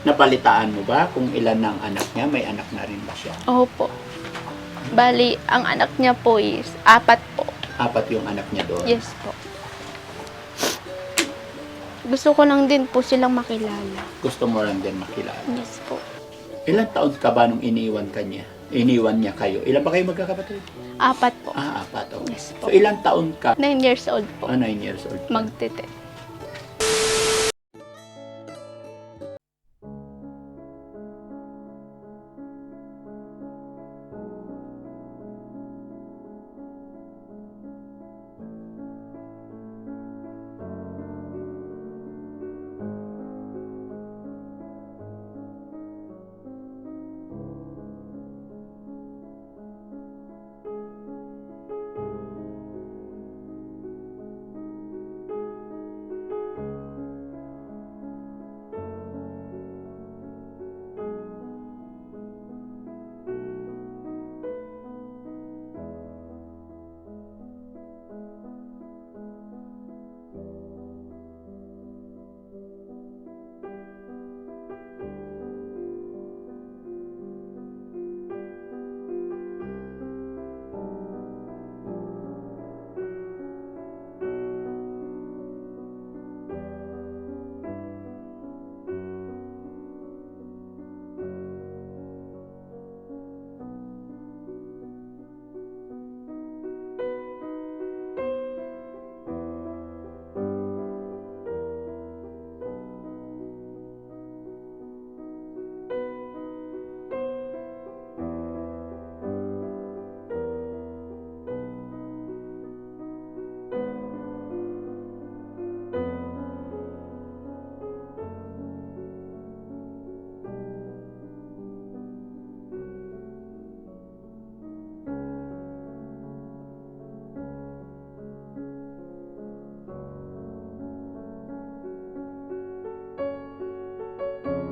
Napalitaan mo ba kung ilan ng anak niya? May anak na rin ba siya? Opo. Bali, ang anak niya po is apat po. Apat yung anak niya doon. Yes po. Gusto ko lang din po silang makilala. Gusto mo lang din makilala. Yes po. Ilan taon ka ba nung iniwan ka niya? Iniwan niya kayo. Ilan ba kayo magkakapatid? Apat po. Ah, apat. Okay. Yes So, po. ilang taon ka? Nine years old po. Ah, nine years old. Magtete.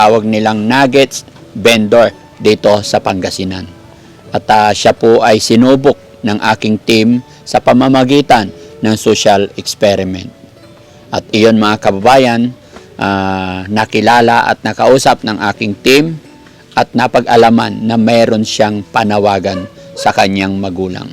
Tawag nilang nuggets vendor dito sa Pangasinan. At ah, siya po ay sinubok ng aking team sa pamamagitan ng social experiment. At iyon mga kababayan, ah, nakilala at nakausap ng aking team at napag-alaman na mayroon siyang panawagan sa kanyang magulang.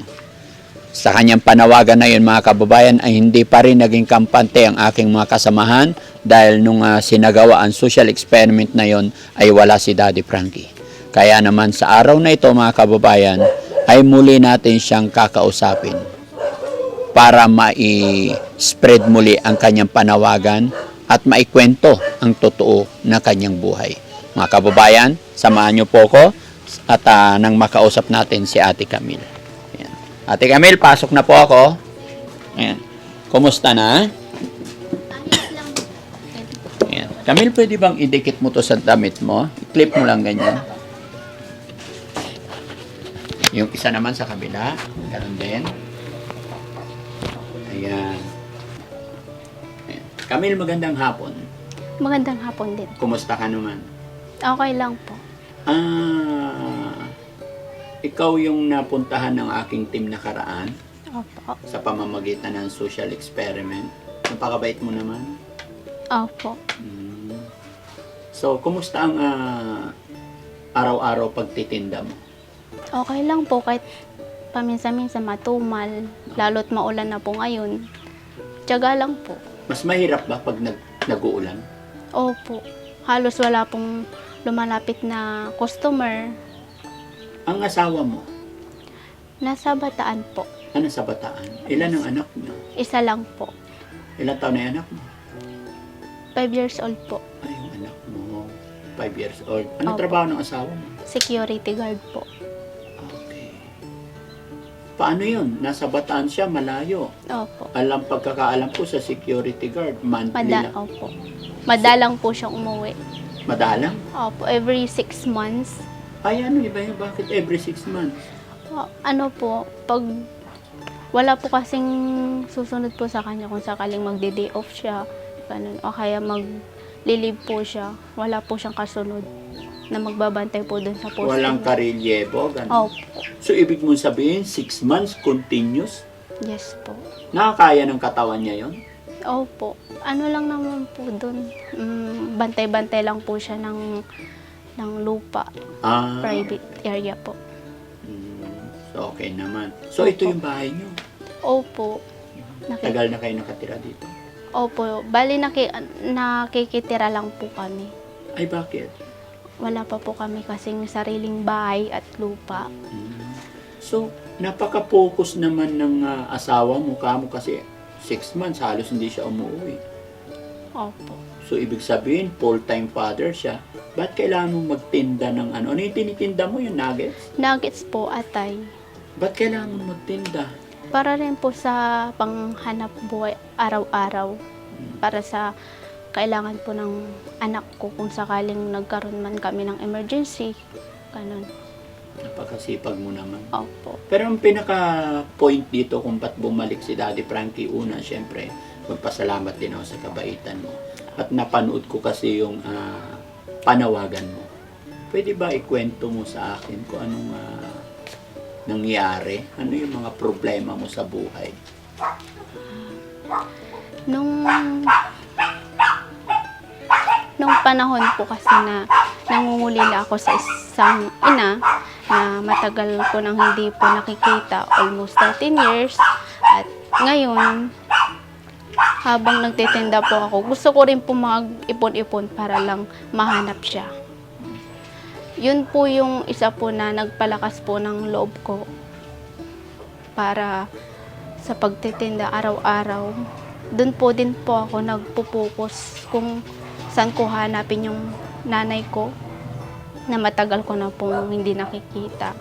Sa kanyang panawagan na yun mga kababayan ay hindi pa rin naging kampante ang aking mga kasamahan dahil nung ah, sinagawa ang social experiment na yon ay wala si Daddy Frankie. Kaya naman sa araw na ito mga kababayan ay muli natin siyang kakausapin para mai-spread muli ang kanyang panawagan at maikwento ang totoo na kanyang buhay. Mga kababayan, samahan niyo po ko at ah, nang makausap natin si Ate Camille. Ate Camille, pasok na po ako. Ayan. Kumusta na? Ayan. Camille, pwede bang idikit mo to sa damit mo? I-clip mo lang ganyan. Yung isa naman sa kabila. Ganun din. Ayan. Ayan. Camille, magandang hapon. Magandang hapon din. Kumusta ka naman? Okay lang po. Ah, ikaw yung napuntahan ng aking team nakaraan Opo. sa pamamagitan ng social experiment. Napakabait mo naman. Opo. Mm. So, kumusta ang ah, araw-araw pagtitinda mo? Okay lang po kahit paminsan-minsan matumal, lalo't maulan na po ngayon. Tiyaga lang po. Mas mahirap ba pag nag nag-uulan? Opo. Halos wala pong lumalapit na customer. Ang asawa mo, Nasa bataan po. ano sa bataan? Ilan ang anak mo? Isa lang po. Ilan taon na yung anak mo? Five years old po. Ay, yung anak mo, 5 years old. Ano Opo. trabaho ng asawa mo? Security guard po. Okay. Paano yun? Nasa bataan siya, malayo. Opo. Alam pagkakaalam ko sa security guard, monthly Mada lang. Opo. Madalang po siyang umuwi. Madalang? Opo. Every six months. Ay, ano iba yun? Bakit every 6 months? O, ano po, pag wala po kasing susunod po sa kanya kung sakaling magde-day off siya, ganun, o kaya mag-leave po siya, wala po siyang kasunod na magbabantay po dun sa post. Walang karilyebo, ganun. Opo. So, ibig mong sabihin, 6 months continuous? Yes po. Nakakaya ng katawan niya yon? Opo. Ano lang naman po doon. Mm, bantay-bantay lang po siya ng, ng lupa. Ah, Private area po. mm, so okay naman. So ito yung bahay nyo. Opo. Naki- Tagal na kayo nakatira dito. Opo. Bali, naki, nakikitira lang po kami. Ay, bakit? Wala pa po kami kasing sariling bahay at lupa. Mm. So, napaka-focus naman ng ah, asawa mo, kamo kasi six months, halos hindi siya umuwi. Opo. So, ibig sabihin, full-time father siya. Ba't kailangan mo magtinda ng ano? Ano yung tinitinda mo, yung nuggets? Nuggets po, atay. Ba't kailangan mo magtinda? Para rin po sa panghanap buhay araw-araw. Para sa kailangan po ng anak ko kung sakaling nagkaroon man kami ng emergency. Ganun. Napakasipag mo naman. Opo. Pero ang pinaka-point dito kung ba't bumalik si Daddy Frankie, una, syempre, magpasalamat din ako sa kabaitan mo. At napanood ko kasi yung ah, panawagan mo. Pwede ba ikwento mo sa akin kung anong ah, nangyari? Ano yung mga problema mo sa buhay? Nung nung panahon po kasi na nangungulila ako sa isang ina na matagal ko nang hindi po nakikita, almost 13 years. At ngayon, habang nagtitinda po ako, gusto ko rin po mag-ipon-ipon para lang mahanap siya. Yun po yung isa po na nagpalakas po ng loob ko para sa pagtitinda araw-araw. Doon po din po ako nagpupokus kung saan ko hanapin yung nanay ko na matagal ko na po hindi nakikita.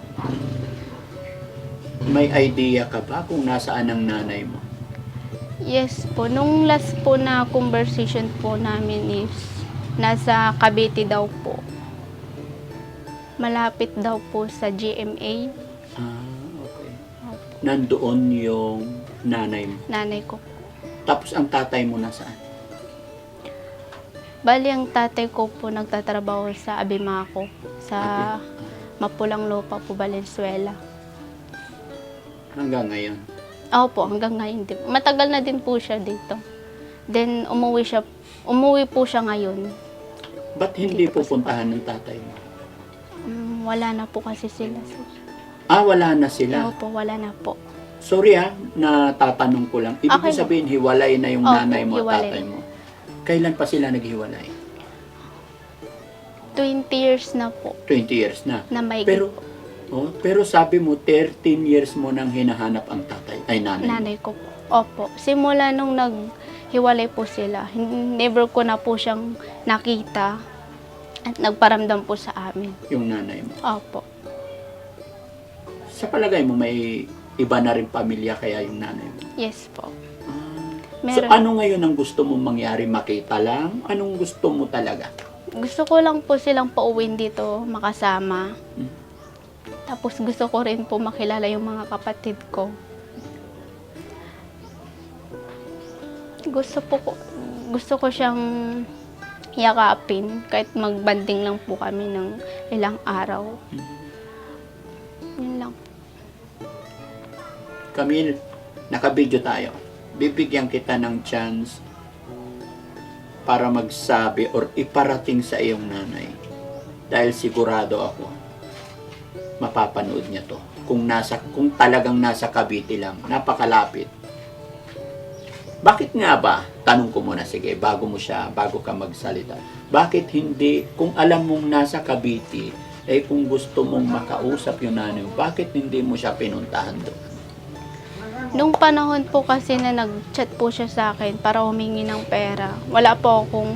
May idea ka ba kung nasaan ang nanay mo? Yes po, nung last po na conversation po namin is nasa Cavite daw po. Malapit daw po sa GMA. Ah, okay. Nandoon yung nanay mo. Nanay ko. Tapos ang tatay mo nasaan? Bali, ang tatay ko po nagtatrabaho sa Abimaco, sa Mapulang Lupa po, Valenzuela. Hanggang ngayon. Oo po, hanggang ngayon din. Matagal na din po siya dito. Then, umuwi siya, umuwi po siya ngayon. Ba't hindi Dito po sa pupuntahan ng tatay mo? Mm, wala na po kasi sila. sir. Ah, wala na sila. Oo po, wala na po. Sorry ah, natatanong ko lang. Ibig Okay. sabihin, hiwalay na yung Opo, nanay mo at hiwalay. tatay mo. Kailan pa sila naghiwalay? 20 years na po 20 years na. na may Pero, oh, pero sabi mo, 13 years mo nang hinahanap ang tatay, ay nanay. nanay ko po. Opo. Simula nung naghiwalay po sila, never ko na po siyang nakita at nagparamdam po sa amin. Yung nanay mo. Opo. Sa palagay mo, may iba na rin pamilya kaya yung nanay mo. Yes po. Ah. So, Meron. ano ngayon ang gusto mong mangyari? Makita lang? Anong gusto mo talaga? Gusto ko lang po silang pauwiin dito, makasama. Hmm. Tapos gusto ko rin po makilala yung mga kapatid ko. Gusto po ko, gusto ko siyang yakapin kahit magbanding lang po kami ng ilang araw. Yun lang. Camille, nakabidyo tayo. Bibigyan kita ng chance para magsabi or iparating sa iyong nanay. Dahil sigurado ako, mapapanood niya to. Kung, nasa, kung talagang nasa Cavite lang, napakalapit. Bakit nga ba, tanong ko muna, sige, bago mo siya, bago ka magsalita, bakit hindi, kung alam mong nasa Cavite, eh kung gusto mong makausap yung nanay mo, bakit hindi mo siya pinuntahan doon? Nung panahon po kasi na nag-chat po siya sa akin para humingi ng pera, wala po akong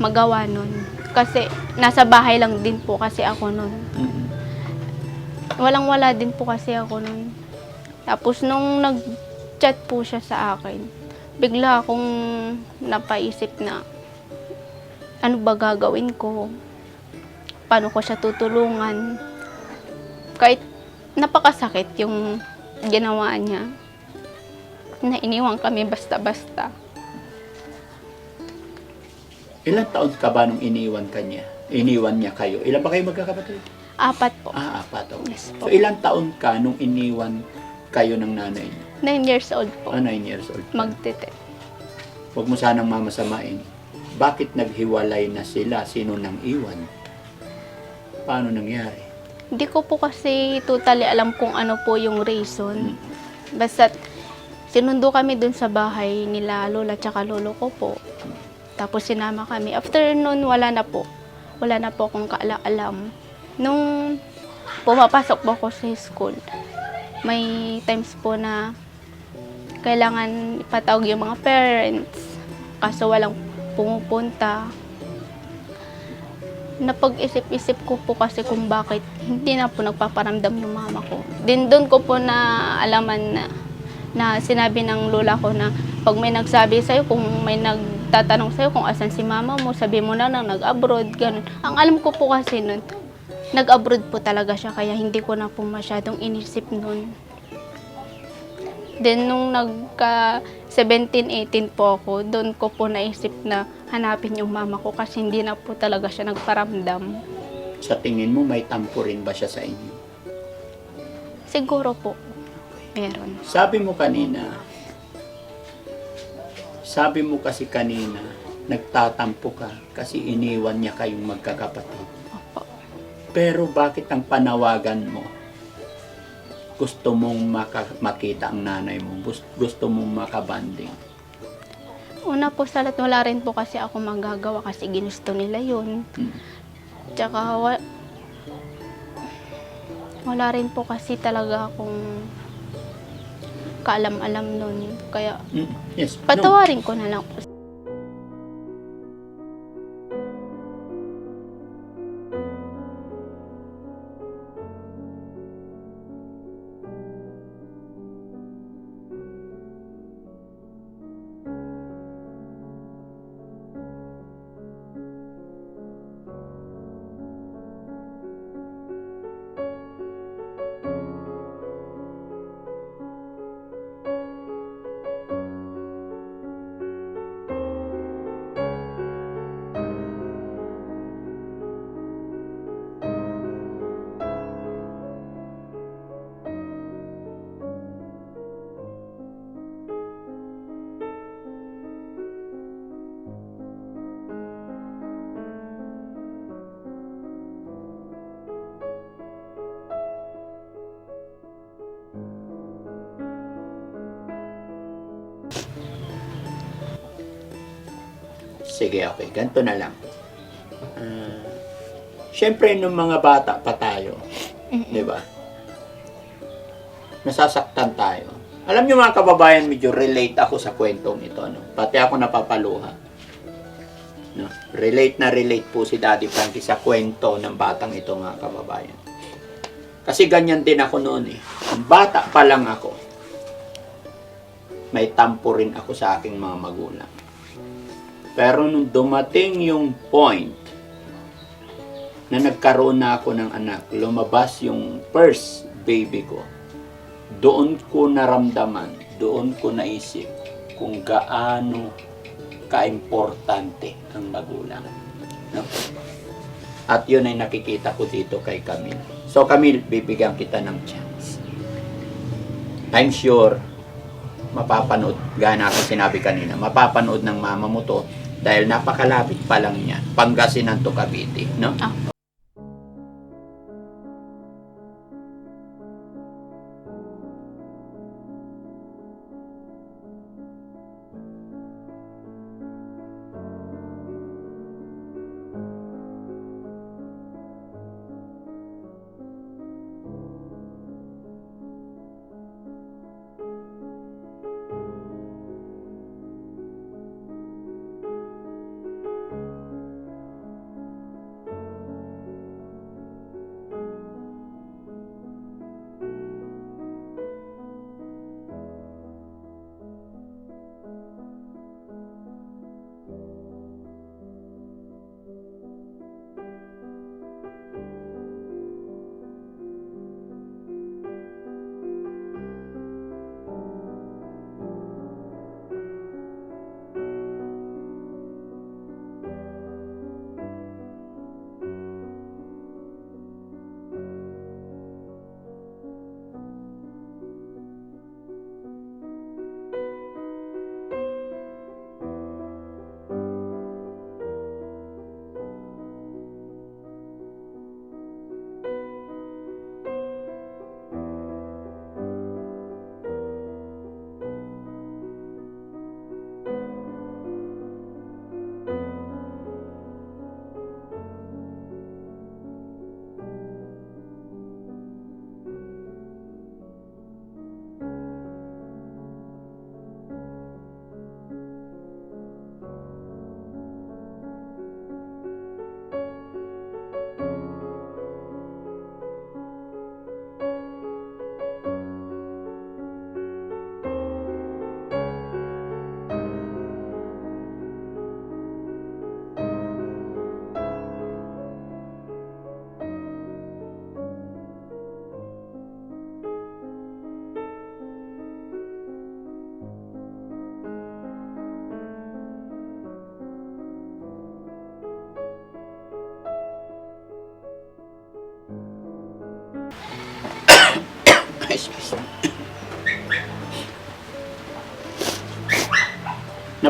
magawa nun. Kasi nasa bahay lang din po kasi ako nun. Mm. Walang wala din po kasi ako nun. Tapos nung nag-chat po siya sa akin, bigla akong napaisip na ano ba gagawin ko? Paano ko siya tutulungan? Kahit napakasakit yung ginawa niya na iniwan kami basta-basta. Ilang taon ka ba nung iniwan ka niya? Iniwan niya kayo? Ilan ba kayo magkakapatid? Apat po. Ah, apat. Okay. Yes po. So, ilang taon ka nung iniwan kayo ng nanay niya? Nine years old po. Ah, nine years old. Magtete. huwag mo sanang mamasamain. Bakit naghiwalay na sila? Sino nang iwan? Paano nangyari? Hindi ko po kasi totally alam kung ano po yung reason. Basta sinundo kami dun sa bahay nila lola tsaka lolo ko po. Tapos sinama kami. After nun, wala na po. Wala na po akong kaala-alam. Nung pumapasok po ako sa school, may times po na kailangan ipatawag yung mga parents. Kaso walang pumupunta. Napag-isip-isip ko po kasi kung bakit hindi na po nagpaparamdam yung mama ko. Din doon ko po na alaman na, na sinabi ng lola ko na pag may nagsabi sa'yo, kung may nagtatanong sa'yo kung asan si mama mo, sabi mo na nang nag-abroad, ganun. Ang alam ko po kasi nun, nag-abroad po talaga siya, kaya hindi ko na po masyadong inisip nun. Then, nung nagka 17, 18 po ako, doon ko po naisip na hanapin yung mama ko kasi hindi na po talaga siya nagparamdam. Sa tingin mo, may tampo rin ba siya sa inyo? Siguro po, meron. Sabi mo kanina, sabi mo kasi kanina, nagtatampo ka kasi iniwan niya kayong magkakapatid. Opo. Pero bakit ang panawagan mo? Gusto mong maka- makita ang nanay mo, Gus- gusto mong makabanding. Una po sa lahat, wala rin po kasi ako magagawa kasi ginusto nila yun. Mm. Tsaka wa- wala rin po kasi talaga akong kaalam-alam nun. Kaya Mm, Yes. no. patawarin ko na lang po. Sige, okay. Ganito na lang. Ah, Siyempre, nung mga bata pa tayo, di ba? Nasasaktan tayo. Alam niyo mga kababayan, medyo relate ako sa kwentong ito. No? Pati ako napapaluha. No? Relate na relate po si Daddy Frankie sa kwento ng batang ito mga kababayan. Kasi ganyan din ako noon eh. Bata pa lang ako. May tampo rin ako sa aking mga magulang. Pero nung dumating yung point na nagkaroon na ako ng anak, lumabas yung first baby ko, doon ko naramdaman, doon ko naisip kung gaano kaimportante ang magulang. No? At yun ay nakikita ko dito kay Camille. So Camille, bibigyan kita ng chance. I'm sure mapapanood, gaya na sinabi kanina, mapapanood ng mama mo to dahil napakalapit pa lang niya. Pangasinan to Cavite, no? Ah.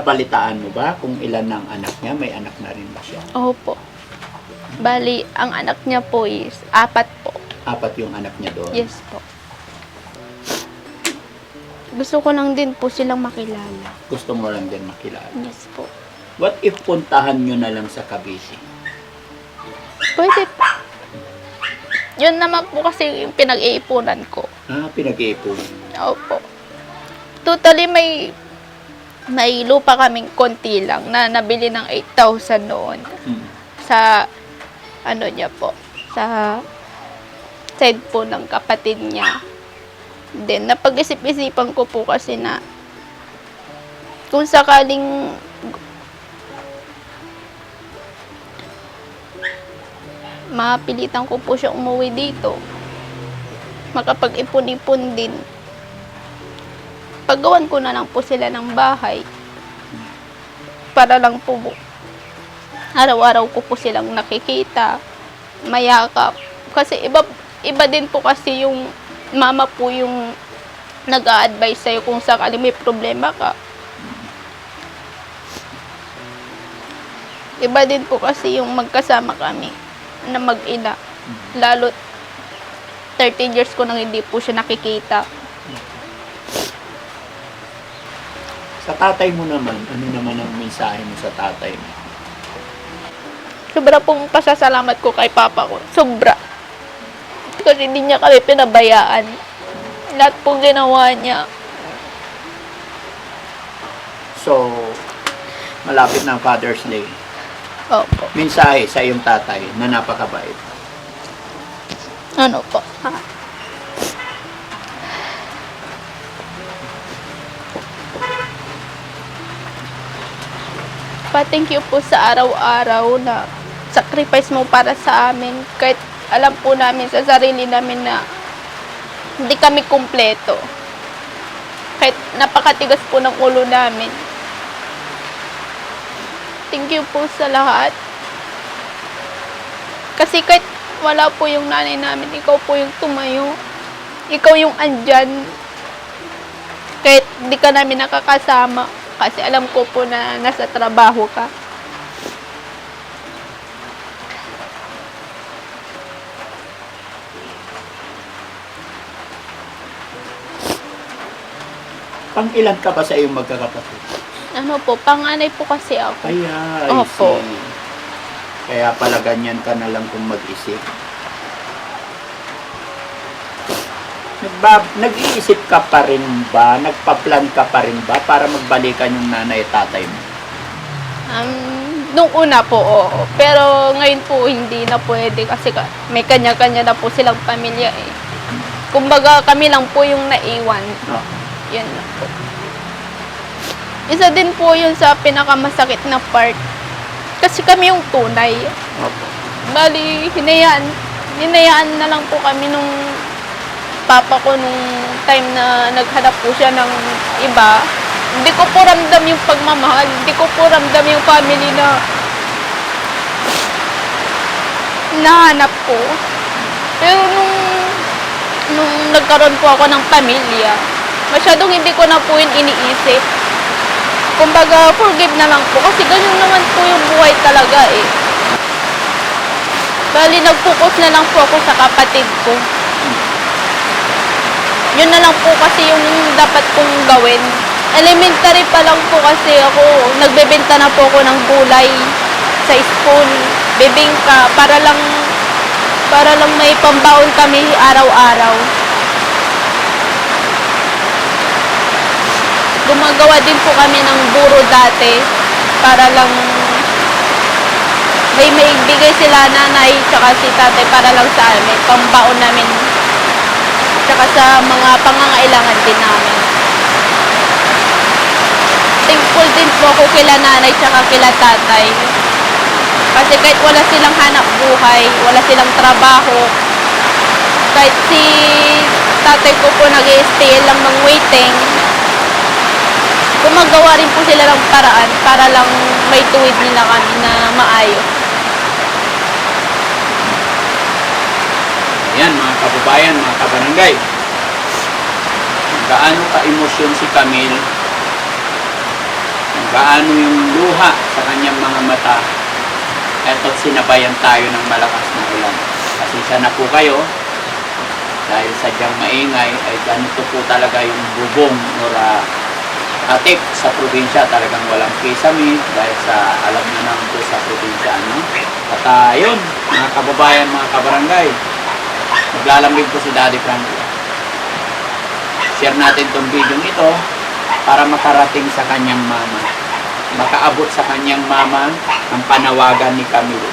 Napalitaan mo ba kung ilan ng anak niya? May anak na rin ba siya? Opo. Bali, ang anak niya po is apat po. Apat yung anak niya doon. Yes po. Gusto ko lang din po silang makilala. Gusto mo lang din makilala. Yes po. What if puntahan nyo na lang sa Cavite? Pwede po. Yun naman po kasi yung pinag-iipunan ko. Ah, pinag-iipon. Opo. Totally may may lupa kaming konti lang na nabili ng 8,000 noon Hmm. sa ano niya po sa side po ng kapatid niya. Then napag-isip-isipan ko po kasi na kung sakaling mapilitan ko po siya umuwi dito makapag-ipon-ipon din paggawan ko na lang po sila ng bahay para lang po araw-araw ko po silang nakikita mayakap. Kasi iba iba din po kasi yung mama po yung nag-a-advise sa'yo kung sakali may problema ka. Iba din po kasi yung magkasama kami na mag-ina. Lalo 13 years ko nang hindi po siya nakikita Sa tatay mo naman, ano naman ang mensahe mo sa tatay mo? Sobra pong pasasalamat ko kay papa ko. Sobra. Kasi hindi niya kami pinabayaan. Lahat pong ginawa niya. So, malapit na ang Father's Day. Opo. Mensahe sa iyong tatay na napakabait. Ano po? Ha? Pa-thank you po sa araw-araw na sacrifice mo para sa amin. Kahit alam po namin sa sarili namin na hindi kami kumpleto. Kahit napakatigas po ng ulo namin. Thank you po sa lahat. Kasi kahit wala po yung nanay namin, ikaw po yung tumayo. Ikaw yung andyan. Kahit di ka namin nakakasama. Kasi alam ko po na nasa trabaho ka. Pang ilan ka ba sa iyong magkakapatid? Ano po, panganay po kasi ako. Kaya, I Opo. see. Kaya pala ganyan ka na lang kung mag-isip. Nagba, nag-iisip ka pa rin ba? Nagpa-plan ka pa rin ba para magbalikan yung nanay at tatay mo? Um, nung una po, oo. Pero ngayon po, hindi na pwede kasi ka- may kanya-kanya na po silang pamilya eh. Kumbaga, kami lang po yung naiwan. No. Yan lang po. Isa din po yun sa pinakamasakit na part. Kasi kami yung tunay. Opo. Bali, hinayaan, hinayaan na lang po kami nung papa ko nung time na naghanap po siya ng iba. Hindi ko po ramdam yung pagmamahal. Hindi ko po ramdam yung family na nahanap ko. Pero nung nung nagkaroon po ako ng pamilya, masyadong hindi ko na po yun iniisip. Kumbaga, forgive na lang po. Kasi ganyan naman po yung buhay talaga eh. Bali, nag-focus na lang po ako sa kapatid ko. Yun na lang po kasi yung dapat kong gawin. Elementary pa lang po kasi ako, nagbebenta na po ako ng gulay sa school. Bibingka para lang para lang may pambaon kami araw-araw. Gumagawa din po kami ng buro dati para lang may maibigay sila nanay tsaka si tatay para lang sa amin, pambaon namin tsaka sa mga pangangailangan din namin. Thankful din po ako kila nanay tsaka kila tatay. Kasi kahit wala silang hanap buhay, wala silang trabaho, kahit si tatay ko po nag stay lang ng waiting, gumagawa rin po sila ng paraan para lang may tuwid nila kami na maayos. Yan mga kababayan, mga kabarangay. gaano ka-emosyon si Camille, gaano yung luha sa kanyang mga mata, eto sinabayan tayo ng malakas na ulan. Pasensya na po kayo, dahil sadyang maingay, ay ganito po talaga yung bubong or ah, atik sa probinsya. Talagang walang kisame dahil sa alam na naman po sa probinsya. No? At ah, yun, mga kababayan, mga kabarangay, maglalambing po si Daddy Frankie. Share natin tong video ito para makarating sa kanyang mama. Makaabot sa kanyang mama ang panawagan ni Camille.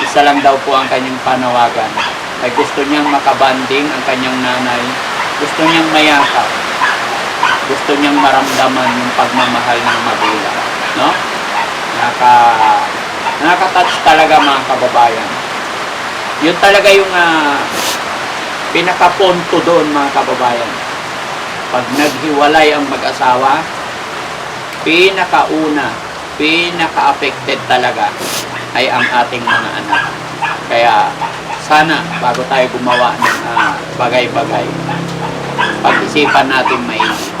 Isa lang daw po ang kanyang panawagan. Ay gusto niyang makabanding ang kanyang nanay. Gusto niyang mayakap. Gusto niyang maramdaman yung pagmamahal ng magulang. No? Naka, nakaka-touch talaga mga kababayan. Yun talaga yung ah, pinakaponto doon mga kababayan. Pag naghiwalay ang mag-asawa, pinakauna, pinaka-affected talaga ay ang ating mga anak. Kaya sana bago tayo gumawa ng ah, bagay-bagay, pag-isipan natin maigi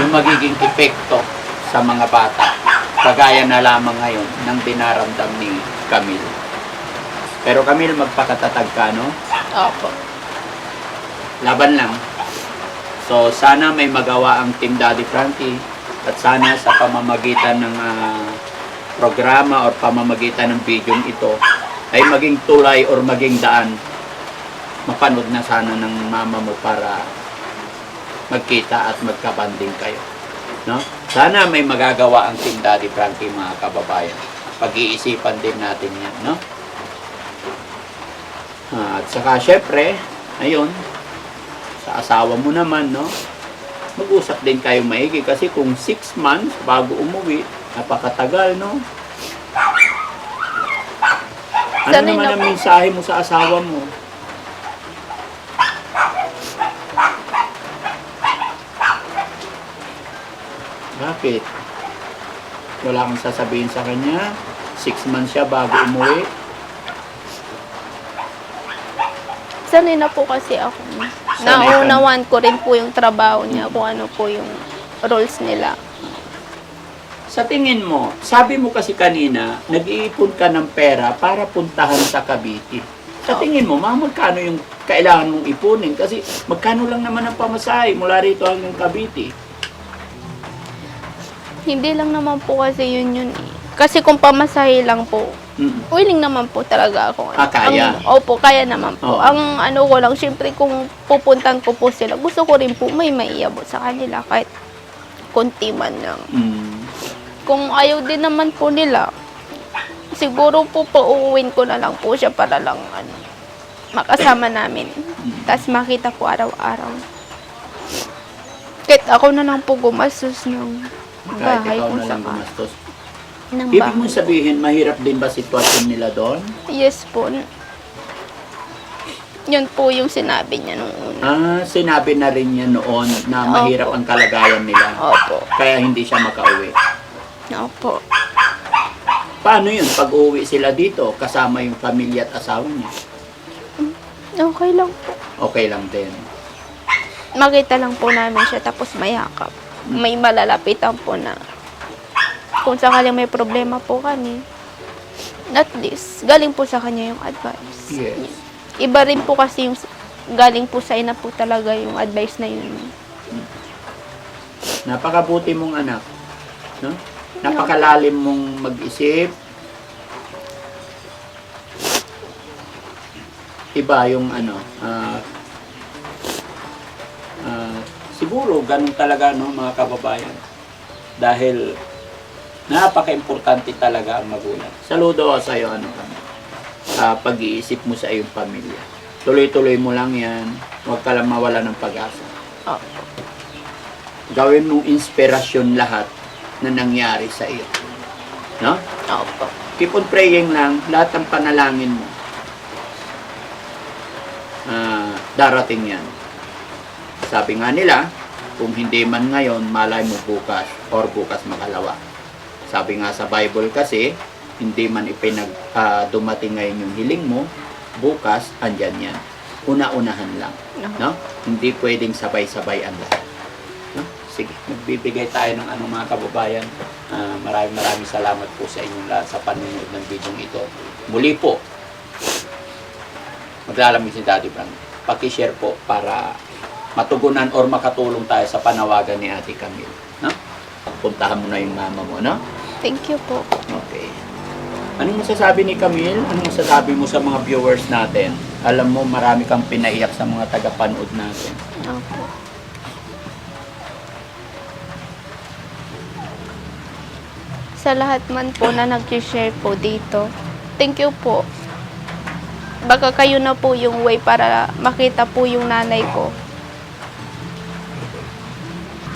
yung magiging epekto sa mga bata. Kagaya na lamang ngayon ng dinaramdam ni Camille. Pero Camille, magpakatatag ka, no? Opo. laban lang. So, sana may magawa ang Team Daddy Frankie at sana sa pamamagitan ng ah, programa or pamamagitan ng video ito ay maging tulay or maging daan mapanood na sana ng mama mo para magkita at magkabanding kayo. No? Sana may magagawa ang Team Daddy Frankie mga kababayan. Pag-iisipan din natin yan, no? Ah, at saka syempre, ayun, sa asawa mo naman, no? Mag-usap din kayo maigi kasi kung 6 months bago umuwi, napakatagal, no? Ano naman na ang mensahe mo sa asawa mo? Bakit? Wala kang sasabihin sa kanya? 6 months siya bago umuwi? Sanay na po kasi ako. Sanay ka. Naunawan ko rin po yung trabaho niya, kung ano po yung roles nila. Sa tingin mo, sabi mo kasi kanina, nag-iipon ka ng pera para puntahan sa Cavite. Sa tingin mo, ma, magkano yung kailangan mong ipunin? Kasi magkano lang naman ang pamasahe mula rito hanggang Cavite? Hindi lang naman po kasi yun yun eh. Kasi kung pamasahe lang po, Mm. willing naman po talaga ako. Ah, kaya? Ang, opo, kaya naman po. Oo. Ang ano ko lang, syempre kung pupuntan ko po sila, gusto ko rin po may maiabot sa kanila kahit konti man lang. Mm. Kung ayaw din naman po nila, siguro po pauuwin ko na lang po siya para lang ano, makasama namin. Tapos makita po araw-araw. Kahit ako na lang po gumastos ng Kahit bahay ikaw kung na lang gumastos. Ng Ibig bahay. mong sabihin, mahirap din ba sitwasyon nila doon? Yes po. Yun po yung sinabi niya nung una. Ah, sinabi na rin niya noon na mahirap Opo. ang kalagayan nila. Opo. Kaya hindi siya makauwi. Opo. Paano yun? Pag uwi sila dito, kasama yung pamilya at asawa niya, Okay lang po. okay lang din. Makita lang po namin siya tapos mayakap. May malalapitan po na kung sakaling may problema po kami, at least, galing po sa kanya yung advice. Yes. Iba rin po kasi yung galing po sa ina po talaga yung advice na yun. Napakabuti mong anak. No? Napakalalim mong mag-isip. Iba yung ano, ah, ah, siguro ganun talaga no mga kababayan. Dahil napaka-importante talaga ang magulang. Saludo ako sa iyo ano sa pag-iisip mo sa iyong pamilya. Tuloy-tuloy mo lang yan. Huwag ka lang mawala ng pag-asa Opo. gawin mong inspirasyon lahat na nangyari sa iyo. No? Opo. Keep on praying lang, lahat ng panalangin mo. ah, darating yan. Sabi nga nila, kung hindi man ngayon, malay mo bukas or bukas makalawa. Sabi nga sa Bible kasi, hindi man ipinag ah, dumating ngayon yung hiling mo, bukas andyan yan. una-unahan lang. No. Hindi pwedeng sabay-sabay ang lahat. No? Sige, magbibigay tayo ng anong mga kababayan. Ah, maraming maraming salamat po sa inyong lahat sa panonood ng video ito. Muli po, maglalamig si Daddy Frank. Paki-share po para matugunan or makatulong tayo sa panawagan ni Ate Camille. No? Puntahan mo na yung mama mo, no? Thank you po. Okay. Anong masasabi ni Camille? Anong masasabi mo sa mga viewers natin? Alam mo, marami kang pinaiyak sa mga tagapanood natin. Opo. Sa lahat man po na nag-share po dito, thank you po. Baka kayo na po yung way para makita po yung nanay ko.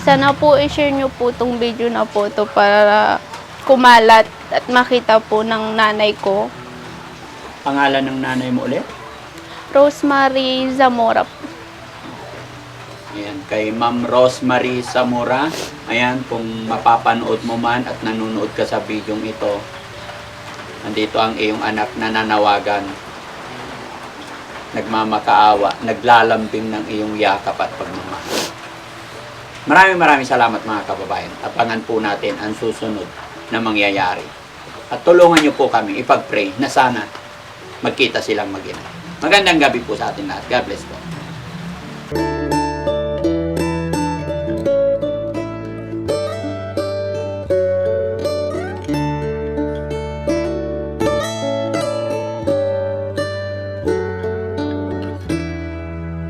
Sana po i-share nyo po tong video na po to para kumalat at makita po ng nanay ko. Pangalan ng nanay mo ulit? Rosemary Zamora. Ayan, kay Ma'am Rosemary Zamora. Ayan, kung mapapanood mo man at nanonood ka sa video ito, nandito ang iyong anak na nanawagan. Nagmamakaawa, naglalambing ng iyong yakap at pagmamahal. Maraming maraming salamat mga kababayan. Abangan po natin ang susunod na mangyayari. At tulungan niyo po kami ipag-pray na sana magkita silang mag Magandang gabi po sa atin lahat. God bless po.